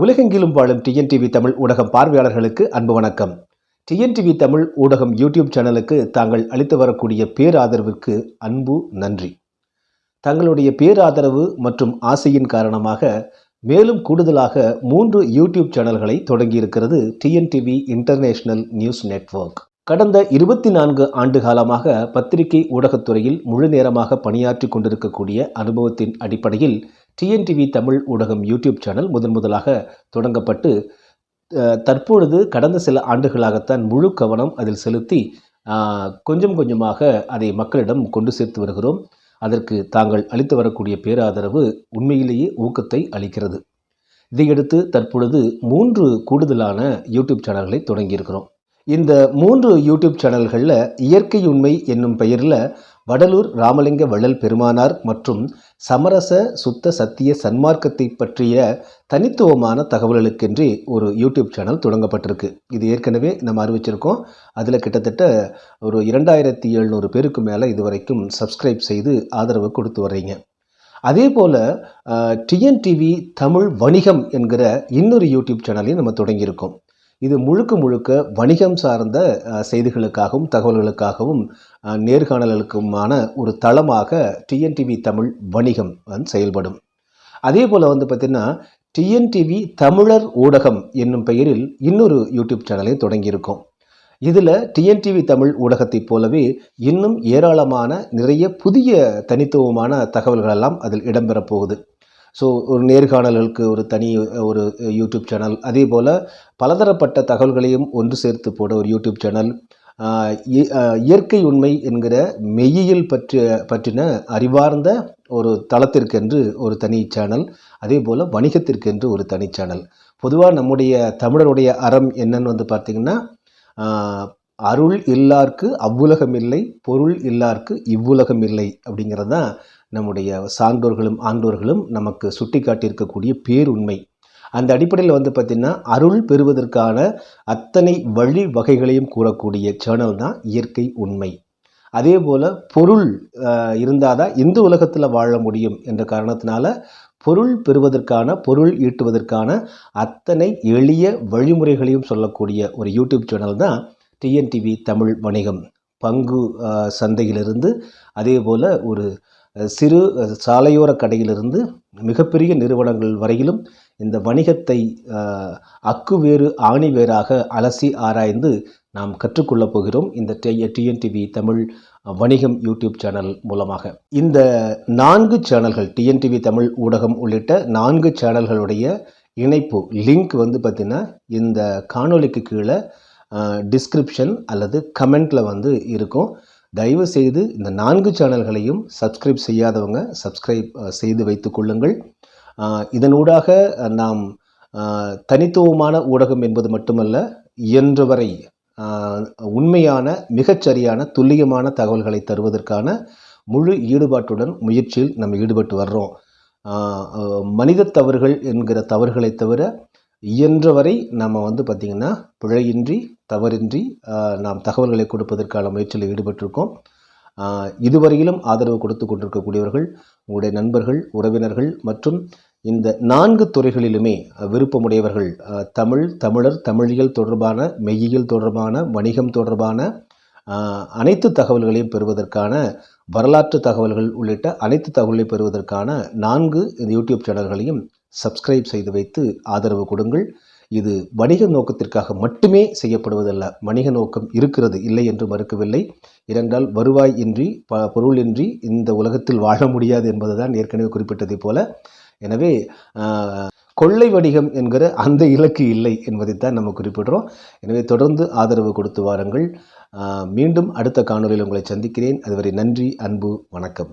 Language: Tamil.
உலகெங்கிலும் வாழும் டிஎன்டிவி தமிழ் ஊடகம் பார்வையாளர்களுக்கு அன்பு வணக்கம். டிஎன்டிவி தமிழ் ஊடகம் யூடியூப் சேனலுக்கு தாங்கள் அளித்து வரக்கூடிய பேராதரவிற்கு அன்பு நன்றி. தங்களுடைய பேராதரவு மற்றும் ஆசையின் காரணமாக மேலும் கூடுதலாக மூன்று யூடியூப் சேனல்களை தொடங்கியிருக்கிறது டிஎன்டிவி இன்டர்நேஷனல் நியூஸ் நெட்வொர்க். கடந்த இருபத்தி நான்கு ஆண்டு காலமாக பத்திரிகை ஊடகத்துறையில் முழு நேரமாக பணியாற்றி கொண்டிருக்கக்கூடிய அனுபவத்தின் அடிப்படையில் டிஎன்டிவி தமிழ் ஊடகம் யூடியூப் சேனல் முதன் முதலாக தொடங்கப்பட்டு தற்பொழுது கடந்த சில ஆண்டுகளாகத்தான் முழு கவனம் அதில் செலுத்தி கொஞ்சம் கொஞ்சமாக அதை மக்களிடம் கொண்டு சேர்த்து வருகிறோம். அதற்கு தாங்கள் அளித்து வரக்கூடிய பேராதரவு உண்மையிலேயே ஊக்கத்தை அளிக்கிறது. இதையடுத்து தற்பொழுது மூன்று கூடுதலான யூடியூப் சேனல்களை தொடங்கியிருக்கிறோம். இந்த மூன்று யூடியூப் சேனல்களில் இயற்கை உண்மை என்னும் பெயரில் வடலூர் ராமலிங்க வள்ளல் பெருமானார் மற்றும் சமரச சுத்த சத்திய சன்மார்க்கத்தை பற்றிய தனித்துவமான தகவல்களுக்கென்று ஒரு யூடியூப் சேனல் தொடங்கப்பட்டிருக்கு. இது ஏற்கனவே நம்ம அறிவிச்சிருக்கோம். அதில் கிட்டத்தட்ட ஒரு இரண்டாயிரத்தி எழுநூறு பேருக்கு மேலே இதுவரைக்கும் சப்ஸ்கிரைப் செய்து ஆதரவு கொடுத்து வர்றீங்க. அதே போல் டிஎன்டிவி தமிழ் வணிகம் என்கிற இன்னொரு யூடியூப் சேனலையும் நம்ம தொடங்கியிருக்கோம். இது முழுக்க முழுக்க வணிகம் சார்ந்த செய்திகளுக்காகவும் தகவல்களுக்காகவும் நேர்காணல்களுக்குமான ஒரு தளமாக டிஎன்டிவி தமிழ் வணிகம் வந்து செயல்படும். அதே போல் வந்து பார்த்திங்கன்னா டிஎன்டிவி தமிழர் ஊடகம் என்னும் பெயரில் இன்னொரு யூடியூப் சேனலையும் தொடங்கியிருக்கோம். இதில் டிஎன்டிவி தமிழ் ஊடகத்தைப் போலவே இன்னும் ஏராளமான நிறைய புதிய தனித்துவமான தகவல்களெல்லாம் அதில் இடம்பெறப் போகுது. ஸோ ஒரு நேர்காணல்களுக்கு ஒரு தனி ஒரு யூடியூப் சேனல் அதே போல் பலதரப்பட்ட தகவல்களையும் ஒன்று சேர்த்து போட ஒரு யூடியூப் சேனல் இ- இயற்கை உண்மை என்கிற மெய்யியல் பற்றிய பற்றின அறிவார்ந்த ஒரு தளத்திற்கென்று ஒரு தனி சேனல் அதே போல் வணிகத்திற்கென்று ஒரு தனி சேனல் பொதுவாக நம்முடைய தமிழருடைய அறம் என்னன்னு வந்து பார்த்திங்கன்னா அருள் இல்லார்க்கு அவ்வுலகம் இல்லை பொருள் இல்லார்க்கு இவ்வுலகம் இல்லை அப்படிங்கிறது தான் நம்முடைய சான்றோர்களும் ஆண்டோர்களும் நமக்கு சுட்டி காட்டியிருக்கக்கூடிய பேருண்மை. அந்த அடிப்படையில் வந்து பார்த்திங்கன்னா அருள் பெறுவதற்கான அத்தனை வழி வகைகளையும் கூறக்கூடிய சேனல் தான் இயற்கை உண்மை. அதே போல் பொருள் இருந்தால் தான் இந்த உலகத்தில் வாழ முடியும் என்ற காரணத்தினால பொருள் பெறுவதற்கான பொருள் ஈட்டுவதற்கான அத்தனை எளிய வழிமுறைகளையும் சொல்லக்கூடிய ஒரு யூடியூப் சேனல் தான் டிஎன்டிவி தமிழ் வணிகம் பங்கு சந்தையிலிருந்து அதே போல் ஒரு சிறு சாலையோர கடையிலிருந்து மிகப்பெரிய நிறுவனங்கள் வரையிலும் இந்த வணிகத்தை அக்குவேறு ஆணிவேராக அலசி ஆராய்ந்து நாம் கற்றுக்கொள்ளப் போகிறோம் இந்த டிஎன்டிவி தமிழ் வணிகம் யூடியூப் சேனல் மூலமாக. இந்த நான்கு சேனல்கள் டிஎன்டிவி தமிழ் ஊடகம் உள்ளிட்ட நான்கு சேனல்களுடைய இணைப்பு லிங்க் வந்து பார்த்திங்கன்னா இந்த காணொளிக்கு கீழே டிஸ்கிரிப்ஷன் அல்லது கமெண்ட்டில் வந்து இருக்கும். தயவு செய்து இந்த நான்கு சேனல்களையும் சப்ஸ்கிரைப் செய்யாதவங்க சப்ஸ்கிரைப் செய்து வைத்து கொள்ளுங்கள். இதனூடாக நாம் தனித்துவமான ஊடகம் என்பது மட்டுமல்ல இயன்றவரை வரை உண்மையான மிகச்சரியான துல்லியமான தகவல்களை தருவதற்கான முழு ஈடுபாட்டுடன் முயற்சியில் நம்ம ஈடுபட்டு வர்றோம். மனித தவறுகள் என்கிற தவறுகளை தவிர இயன்றவரை நம்ம வந்து பார்த்திங்கன்னா பிழையின்றி தவறின்றி நாம் தகவல்களை கொடுப்பதற்கான முயற்சியில் ஈடுபட்டிருக்கோம். இதுவரையிலும் ஆதரவு கொடுத்து கொண்டிருக்கக்கூடியவர்கள் உங்களுடைய நண்பர்கள் உறவினர்கள் மற்றும் இந்த நான்கு துறைகளிலுமே விருப்பமுடையவர்கள் தமிழ் தமிழர் தமிழியல் தொடர்பான மெய்யியல் தொடர்பான வணிகம் தொடர்பான அனைத்து தகவல்களையும் பெறுவதற்கான வரலாற்று தகவல்கள் உள்ளிட்ட அனைத்து தகவல்களையும் பெறுவதற்கான நான்கு இந்த யூடியூப் சேனல்களையும் சப்ஸ்கிரைப் செய்து வைத்து ஆதரவு கொடுங்கள். இது வணிக நோக்கத்திற்காக மட்டுமே செய்யப்படுவதல்ல. வணிக நோக்கம் இருக்கிறது இல்லை என்று மறுக்கவில்லை. ஏனென்றால் வருவாய் இன்றி ப பொருளின்றி இந்த உலகத்தில் வாழ முடியாது என்பதுதான் ஏற்கனவே குறிப்பிட்டதைப் போல. எனவே கொள்ளை வணிகம் என்கிற அந்த இலக்கு இல்லை என்பதைத்தான் நம்ம குறிப்பிடுறோம். எனவே தொடர்ந்து ஆதரவு கொடுத்து வாருங்கள். மீண்டும் அடுத்த காணொலியில் உங்களை சந்திக்கிறேன். அதுவரை நன்றி அன்பு வணக்கம்.